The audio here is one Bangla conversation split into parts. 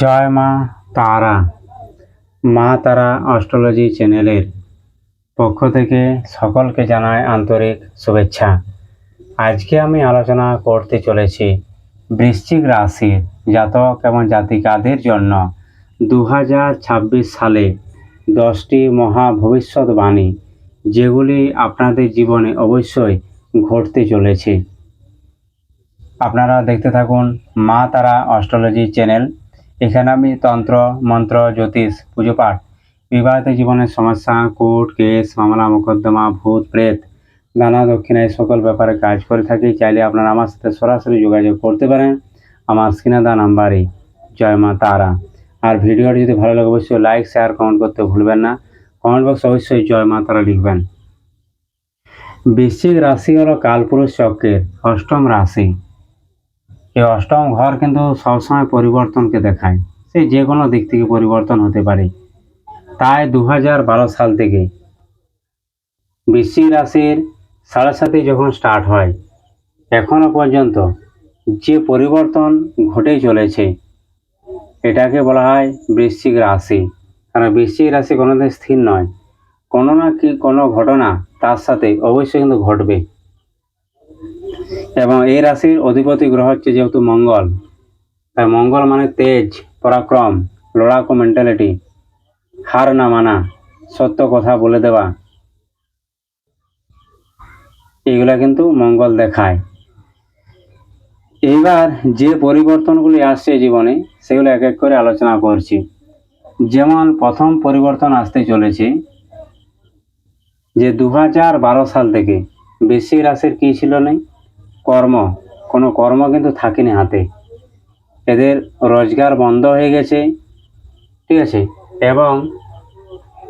জয় মা তারা। মা তারা অস্ট্রোলজি চ্যানেলের পক্ষ থেকে সকলকে জানাই আন্তরিক শুভেচ্ছা। আজকে আমি আলোচনা করতে চলেছি বৃশ্চিক রাশির জাতক এবং জাতিকাদের জন্য দু হাজার ছাব্বিশ সালে দশটি মহা ভবিষ্যৎবাণী, যেগুলি আপনাদের জীবনে অবশ্যই ঘটতে চলেছে। আপনারা দেখতে থাকুন মা তারা অস্ট্রোলজি চ্যানেল। এখানে আমি তন্ত্র, মন্ত্র, জ্যোতিষ, পুজো পাঠ, বিবাহিত জীবনের সমস্যা, কোর্ট, কেস, মামলা, মোকদ্দমা, ভূত, প্রেত, নানা দক্ষিণায় সকল ব্যাপারে কাজ করে থাকি। চাইলে আপনারা আমার সাথে সরাসরি যোগাযোগ করতে পারেন। আমার স্ক্রিনে দেওয়া নাম্বারে জয় মা তারা। আর ভিডিওটি যদি ভালো লাগে, অবশ্যই লাইক শেয়ার কমেন্ট করতে ভুলবেন না। কমেন্ট বক্স অবশ্যই জয় মা তারা লিখবেন। বৃশ্চিক রাশি হলো কালপুরুষ চক্রের অষ্টম রাশি। এই অষ্টম ঘর কিন্তু সবসময় পরিবর্তনকে দেখায়। সে যে কোনো দিক থেকে পরিবর্তন হতে পারে। তাই দু সাল থেকে বৃশ্চিক রাশির সাড়ে যখন স্টার্ট হয়, এখনও পর্যন্ত যে পরিবর্তন ঘটে চলেছে, এটাকে বলা হয় বৃশ্চিক রাশি। কারণ বৃশ্চিক রাশি কোনোদিন স্থির নয়। কোনো না কি কোনো ঘটনা তার সাথে অবশ্যই কিন্তু ঘটবে। এবং এই রাশির অধিপতি গ্রহ হচ্ছে যেহেতু মঙ্গল। তাই মঙ্গল মানে তেজ, পরাক্রম, লড়াকু মেন্টালিটি হার না মানা, সত্য কথা বলে দেওয়া। এগুলা কিন্তু মঙ্গল দেখায়। এইবার যে পরিবর্তনগুলি আসছে জীবনে, সেগুলো এক এক করে আলোচনা করছি। যেমন প্রথম পরিবর্তন আসতে চলেছে, যে দু হাজার বারো সাল থেকে বেশি রাশির কী ছিল নেই? কর্ম। কোনো কর্ম কিন্তু থাকেনি হাতে। এদের রোজগার বন্ধ হয়ে গেছে, ঠিক আছে? এবং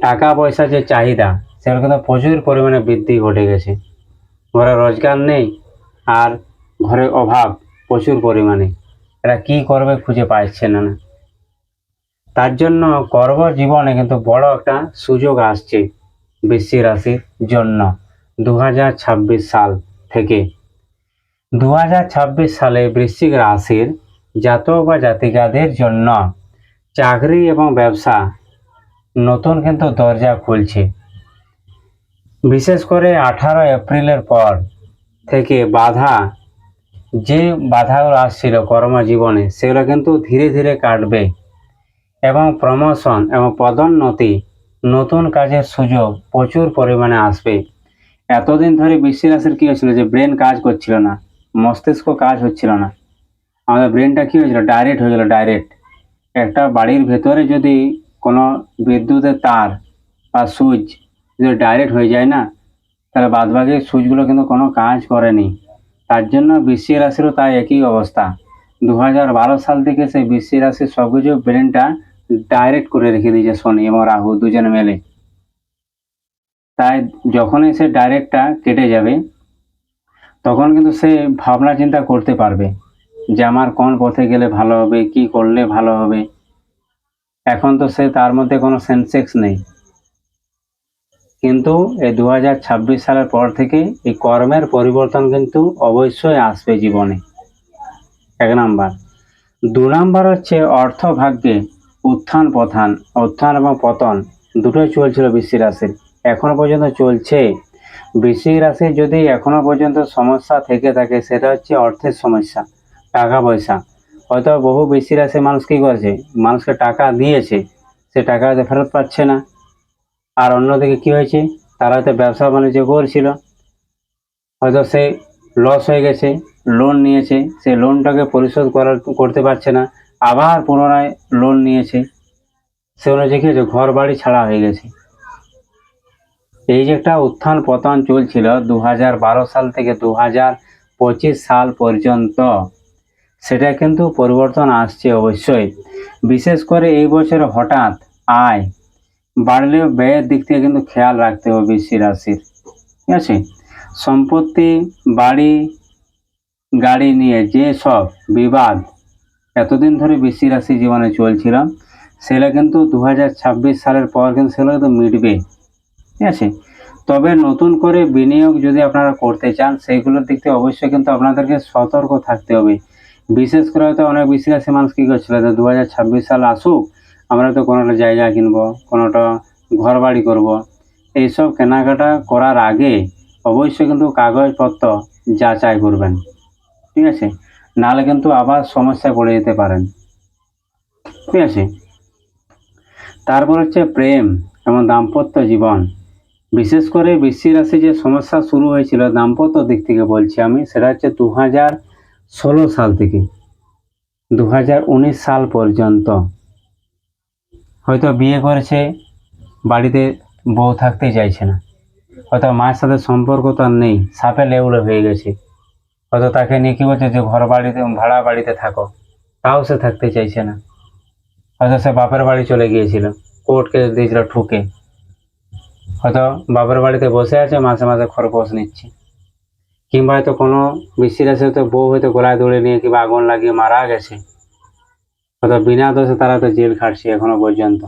টাকা পয়সা যে চাহিদা, সেগুলো কিন্তু প্রচুর পরিমাণে বৃদ্ধি ঘটে গেছে। ঘরে রোজগার নেই আর ঘরে অভাব প্রচুর পরিমাণে। এরা কি করবে খুঁজে পাচ্ছে না। না তার জন্য কর্মজীবনে কিন্তু বড় একটা সুযোগ আসছে বৃশ্চিক রাশির জন্য দু হাজার ছাব্বিশ সাল থেকে। দু হাজার ছাব্বিশ সালে বৃশ্চিক রাশির জাতক বা জাতিকাদের জন্য চাকরি এবং ব্যবসা নতুন কিন্তু দরজা খুলছে। বিশেষ করে আঠারো এপ্রিলের পর থেকে বাধা, যে বাধাগুলো আসছিল কর্মজীবনে, সেগুলো কিন্তু ধীরে ধীরে কাটবে এবং প্রমোশন এবং পদোন্নতি, নতুন কাজের সুযোগ প্রচুর পরিমাণে আসবে। এতদিন ধরে বৃষ্টি রাশির কী হয়েছিল যে ব্রেন কাজ করছিল না। মস্তিষ্ক কাজ হচ্ছিল না। আমাদের ব্রেনটা কী হয়েছিল? ডাইরেক্ট হয়ে গেল ডাইরেক্ট একটা বাড়ির ভেতরে যদি কোনো বিদ্যুতের তার বা সুইচ যদি ডাইরেক্ট হয়ে যায় না, তাহলে বাদবাকি সুইচগুলো কিন্তু কোনো কাজ করেনি। তার জন্য বৃশ্চিক রাশিরও তাই একই অবস্থা। দু হাজার বারো সাল থেকে সেই বৃশ্চিক রাশির সব কিছু ব্রেনটা ডাইরেক্ট করে রেখে দিয়েছে শনি এবং রাহু দুজনে মেলে। তাই যখনই সে ডাইরেক্টটা কেটে যাবে তখন কিন্তু সে ভাবনা চিন্তা করতে পারবে যে আমার কোন পথে গেলে ভালো হবে, কি করলে ভালো হবে। এখন তো সে তার মধ্যে কোনো সেন্সেক্স নেই। কিন্তু এই দু হাজার ছাব্বিশ সালের পর থেকে এই কর্মের পরিবর্তন কিন্তু অবশ্যই আসবে জীবনে। এক নাম্বার। দু নাম্বার হচ্ছে অর্থ ভাগ্যে উত্থান, পথান। উত্থান এবং পতন দুটোই চলছিল বৃশ্চিক রাশির এখনও পর্যন্ত চলছে। বৃশ্চিক রাশি যদি এখনও পর্যন্ত সমস্যা থেকে থাকে, সেটা হচ্ছে অর্থের সমস্যা, টাকা পয়সা। হয়তো বহু বৃশ্চিক রাশির মানুষ কী করেছে? মানুষকে টাকা দিয়েছে, সে টাকা হয়তো ফেরত পাচ্ছে না। আর অন্যদিকে কি হয়েছে? তারা হয়তো ব্যবসা বাণিজ্য করছিল। হয়তো সে লস হয়ে গেছে লোন নিয়েছে, সে লোনটাকে পরিশোধ করার, করতে পারছে না, আবার পুনরায় লোন নিয়েছে। সে অনুযায়ী কি হয়েছে? ঘর বাড়ি ছাড়া হয়ে গেছে। এই যে একটা উত্থান পতন চলছিল দু হাজার বারো সাল থেকে দু সাল পর্যন্ত, সেটা কিন্তু পরিবর্তন আসছে অবশ্যই। বিশেষ করে এই বছর হঠাৎ আয় বাড়লেও ব্যয়ের দিক থেকে কিন্তু খেয়াল রাখতে হবে বৃশ্চিক রাশির। ঠিক আছে? সম্পত্তি, বাড়ি, গাড়ি নিয়ে যে সব বিবাদ এতদিন ধরে বৃশ্চিক রাশি জীবনে চলছিল, সেটা কিন্তু দু হাজার ছাব্বিশ সালের পর কিন্তু সেগুলো কিন্তু মিটবে। ঠিক আছে? তবে নতুন করে বিনিয়োগ যদি আপনারা করতে চান, সেইগুলোর দিক থেকে অবশ্যই কিন্তু আপনাদেরকে সতর্ক থাকতে হবে। বিশেষ করে হয়তো অনেক বেশি রাশি মানুষ কী করছিল তো দু হাজার ছাব্বিশ সাল আসুক, আমরা তো কোনোটা জায়গা কিনবো, কোনোটা ঘর বাড়ি করব। এইসব কেনাকাটা করার আগে অবশ্যই কিন্তু কাগজপত্র যাচাই করবেন। ঠিক আছে? নাহলে কিন্তু আবার সমস্যায় পড়ে যেতে পারেন। ঠিক আছে? তারপর হচ্ছে প্রেম এবং দাম্পত্য জীবন। বিশেষ করে বৃষ্টি রাশি যে সমস্যা শুরু হয়েছিল, দাম্পত্য দিক থেকে বলছি আমি, সেটা হচ্ছে দু হাজার ষোলো সাল থেকে দু হাজার উনিশ সাল পর্যন্ত। হয়তো বিয়ে করেছে, বাড়িতে বউ থাকতে চাইছে না। হয়তো মায়ের সাথে সম্পর্ক তো আর নেই, সাপে লেউড়ে হয়ে গেছে। হয়তো তাকে নিয়ে কী বলছে যে ঘর বাড়িতে, ভাড়া বাড়িতে থাকো, তাও সে থাকতে চাইছে না। হয়তো সে বাপের বাড়ি চলে গিয়েছিল, কোর্ট কেস দিয়েছিল, ঠুকে। হয়তো বাবার বাড়িতে বসে আছে মাসে মাসে খরপোশ নিচ্ছে। কিংবা হয়তো কোনো বৃষ্টির আসে হয়তো বউ হয়তো গলায় দৌড়ে নিয়ে কিংবা আগুন লাগিয়ে মারা গেছে। হয়তো বিনা দোষে তারা তো জেল খাটছে এখনও পর্যন্ত।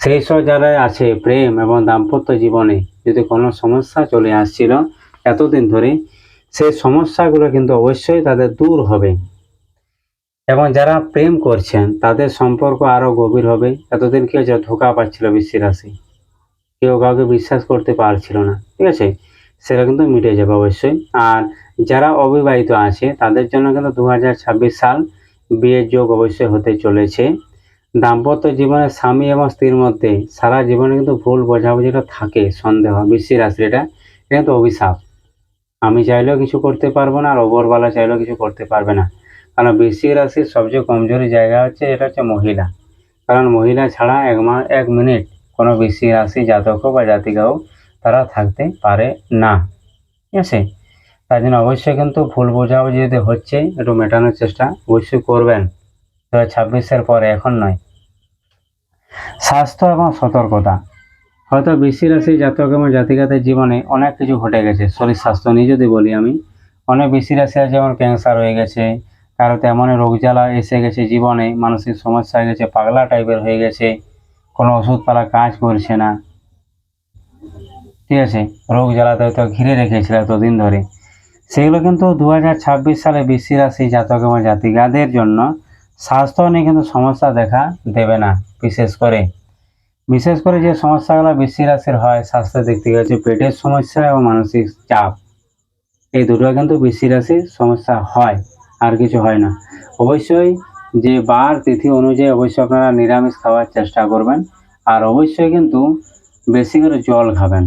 সেই সব যারা আছে প্রেম এবং দাম্পত্য জীবনে যদি কোনো সমস্যা চলে আসছিল এতদিন ধরে, সেই সমস্যাগুলো কিন্তু অবশ্যই তাদের দূর হবে। এবং যারা প্রেম করছেন, তাদের সম্পর্ক আরও গভীর হবে। এতদিন কি হচ্ছে ধোকা পাচ্ছিল বৃষ্টি রাশি। কেউ কাউকে বিশ্বাস করতে পারছিল না, ঠিক আছে? সেটা কিন্তু মিটে যাবে অবশ্যই। আর যারা অবিবাহিত আছে, তাদের জন্য কিন্তু দু হাজার ছাব্বিশ সাল বিয়ের যোগ অবশ্যই হতে চলেছে। দাম্পত্য জীবনে স্বামী এবং স্ত্রীর মধ্যে সারা জীবনে কিন্তু ভুল বোঝাবুঝিটা থাকে, সন্দেহ, বৃষ্টি রাশি এটা এটা কিন্তু অভিশাপ। আমি চাইলেও কিছু করতে পারব না, আর ওপরওয়ালা চাইলেও কিছু করতে পারবে না। কারণ বৃশ্চিক রাশির সবচেয়ে কমজোরি জায়গা হচ্ছে, এটা হচ্ছে মহিলা। কারণ মহিলা ছাড়া এক মা এক মিনিট কোনো বৃশ্চিক রাশি জাতক বা জাতিকা হোক তারা থাকতে পারে না। ঠিক আছে? তার জন্য অবশ্যই কিন্তু ভুল বোঝাও যদি হচ্ছে, একটু মেটানোর চেষ্টা অবশ্যই করবেন। দু হাজার পরে এখন নয়। স্বাস্থ্য এবং সতর্কতা। হয়তো বৃষ্টি রাশি জাতক এবং জাতিকাদের জীবনে অনেক কিছু ঘটে গেছে। শরীর স্বাস্থ্য নিয়ে যদি বলি আমি, অনেক বৃষ্টি রাশি যেমন ক্যান্সার হয়ে গেছে, কারও তেমন রোগ জ্বালা এসে গেছে জীবনে, মানসিক সমস্যা হয়ে গেছে, পাগলা টাইপের হয়ে গেছে কোনো ওষুধপালা কাজ করছে না। ঠিক আছে, রোগ জ্বালাতে হয়তো ঘিরে রেখেছিল এতদিন ধরে। সেগুলো কিন্তু দু হাজার ছাব্বিশ সালে বৃষ্টি রাশি জাতক এবং জাতিকাদের জন্য স্বাস্থ্য নিয়ে কিন্তু সমস্যা দেখা দেবে না, বিশেষ করে। বিশেষ করে যে সমস্যাগুলো বৃষ্টি রাশির হয়, স্বাস্থ্যের দিক থেকে হচ্ছে পেটের সমস্যা এবং মানসিক চাপ। এই দুটো কিন্তু বৃষ্টি রাশির সমস্যা হয়, আর কিছু হয় না। অবশ্যই যে বার তিথি অনুযায়ী অবশ্যই আপনারা নিরামিষ খাওয়ার চেষ্টা করবেন। আর অবশ্যই কিন্তু বেশি করে জল খাবেন।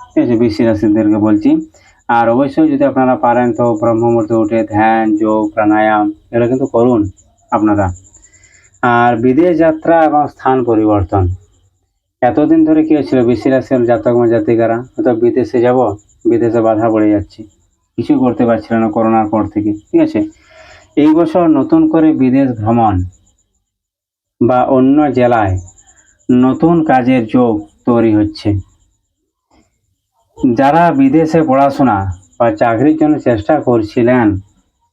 ঠিক আছে বৃষ্টি রাশিদেরকে বলছি। আর অবশ্যই যদি আপনারা পারেন তো ব্রহ্ম মুহূর্তে উঠে ধ্যান, যোগ, প্রাণায়াম এগুলো কিন্তু করুন আপনারা। আর বিদেশ যাত্রা এবং স্থান পরিবর্তন। এতদিন ধরে কি হচ্ছিল বৃষ্টি রাশির জাতক জাতিকারা? হয়তো বিদেশে যাব, বিদেশে বাধা পড়ে যাচ্ছে। কিছু করতে পারছিল না করোনার পর থেকে, ঠিক আছে? এই বছর নতুন করে বিদেশ ভ্রমণ বা অন্য জেলায় নতুন কাজের যোগ তৈরি হচ্ছে। যারা বিদেশে পড়াশোনা বা চাকরির জন্য চেষ্টা করছিলেন,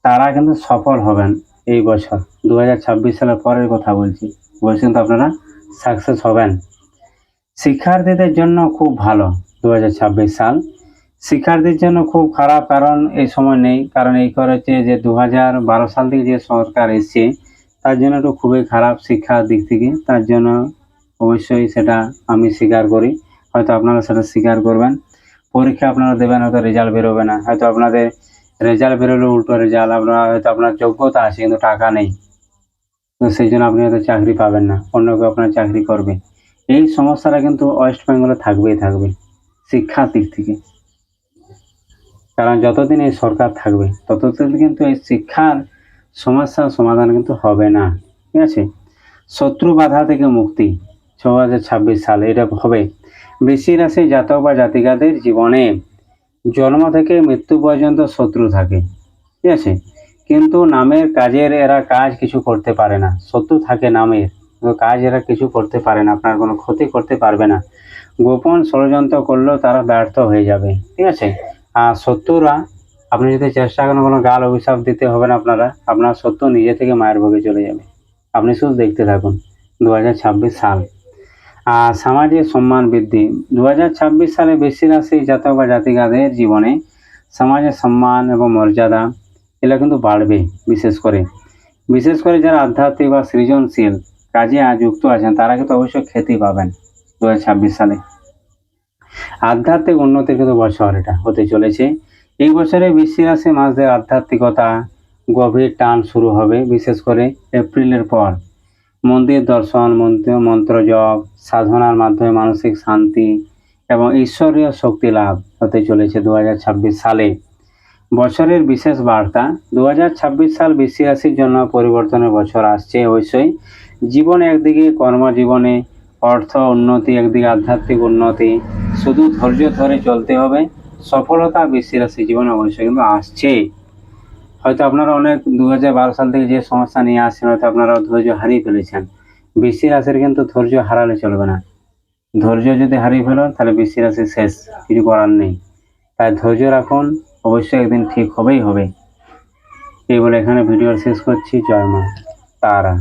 তারা কিন্তু সফল হবেন এই বছর। দু হাজার ছাব্বিশ সালের পরের কথা বলছি। বলছি কিন্তু আপনারা, সাকসেস হবেন। শিক্ষার্থীদের জন্য খুব ভালো দু হাজার ছাব্বিশ সাল। শিক্ষার্থীর জন্য খুব খারাপ কারণ এই সময় নেই। কারণ এই করেছে যে দু সাল থেকে যে সরকার এসছে, তার জন্য একটু খুবই খারাপ শিক্ষার দিক থেকে। তার জন্য অবশ্যই সেটা আমি স্বীকার করি। হয়তো আপনারা সেটা স্বীকার করবেন। পরীক্ষা আপনারা দেবেন, হয়তো রেজাল্ট বেরোবে না। হয়তো আপনাদের রেজাল্ট বেরোলে উল্টো রেজাল্ট আপনার হয়তো আপনার যোগ্যতা আছে কিন্তু টাকা নেই। তো সেই জন্য আপনি হয়তো চাকরি পাবেন না। অন্য কেউ আপনার চাকরি করবে। এই সমস্যাটা কিন্তু ওয়েস্ট বেঙ্গলে থাকবেই থাকবে শিক্ষার দিক থেকে। কারণ যতদিন এই সরকার থাকবে, ততদিন কিন্তু এই শিক্ষার সমস্যার সমাধান কিন্তু হবে না। ঠিক আছে? শত্রু বাধা থেকে মুক্তি ছ হাজার ছাব্বিশ সালে এটা হবে। বৃষ্টি রাশি জাতক বা জাতিকাদের জীবনে জন্ম থেকে মৃত্যু পর্যন্ত শত্রু থাকে। ঠিক আছে? কিন্তু নামের কাজের এরা কাজ কিছু করতে পারে না। শত্রু থাকে নামের কাজ এরা কিছু করতে পারে না, আপনার কোনো ক্ষতি করতে পারবে না। গোপন ষড়যন্ত্র করলেও তারা ব্যর্থ হয়ে যাবে। ঠিক আছে? শত্রুরা, আপনি যদি চেষ্টা করেন কোনো গাল অভিশাপ দিতে হবে না আপনারা, আপনার শত্রু নিজে থেকে মায়ের ভোগে চলে যাবে। আপনি শুধু দেখতে থাকুন দু হাজার ছাব্বিশ সাল। আর সামাজিক সম্মান বৃদ্ধি। দু হাজার ছাব্বিশ সালে বেশি রাশি জাতক বা জাতিকাদের জীবনে সমাজের সম্মান এবং মর্যাদা, এগুলো কিন্তু বাড়বে, বিশেষ করে। বিশেষ করে যারা আধ্যাত্মিক বা সৃজনশীল কাজে যুক্ত আছেন, তারা কিন্তু অবশ্যই খ্যাতি পাবেন দু হাজার ছাব্বিশ সালে। আধ্যাত্মিক উন্নতির কিন্তু বছর এটা হতে চলেছে। এই বছরে বৃশ্চিক রাশি মাসদের আধ্যাত্মিকতা গভীর টান শুরু হবে, বিশেষ করে এপ্রিলের পর। মন্দির দর্শন, মন্ত্র মন্ত্র জপ, সাধনার মাধ্যমে মানসিক শান্তি এবং ঈশ্বরীয় শক্তি লাভ হতে চলেছে দু হাজার ছাব্বিশ সালে। বছরের বিশেষ বার্তা দু হাজার ছাব্বিশ সাল বৃশ্চিক রাশির জন্য পরিবর্তনের বছর আসছে অবশ্যই। জীবনে একদিকে, কর্মজীবনে অর্থ উন্নতি একদিকে, আধ্যাত্মিক উন্নতি শুধু ধৈর্য ধরে চলতে হবে। সফলতা বৃশ্চিক রাশি জীবনে অবশ্যই কিন্তু আসছে। হয়তো আপনারা অনেক দু হাজার বারো সাল থেকে যে সমস্যা নিয়ে আসছেন, হয়তো আপনারা ধৈর্য হারিয়ে ফেলেছেন। বৃশ্চিক রাশির কিন্তু ধৈর্য হারালে চলবে না। ধৈর্য যদি হারিয়ে ফেলো, তাহলে বৃশ্চিক রাশি শেষ, কিছু করার নেই। তাই ধৈর্য রাখুন, অবশ্যই একদিন ঠিক হবেই হবে। এই বলে এখানে ভিডিও শেষ করছি। জয় মা, তারা।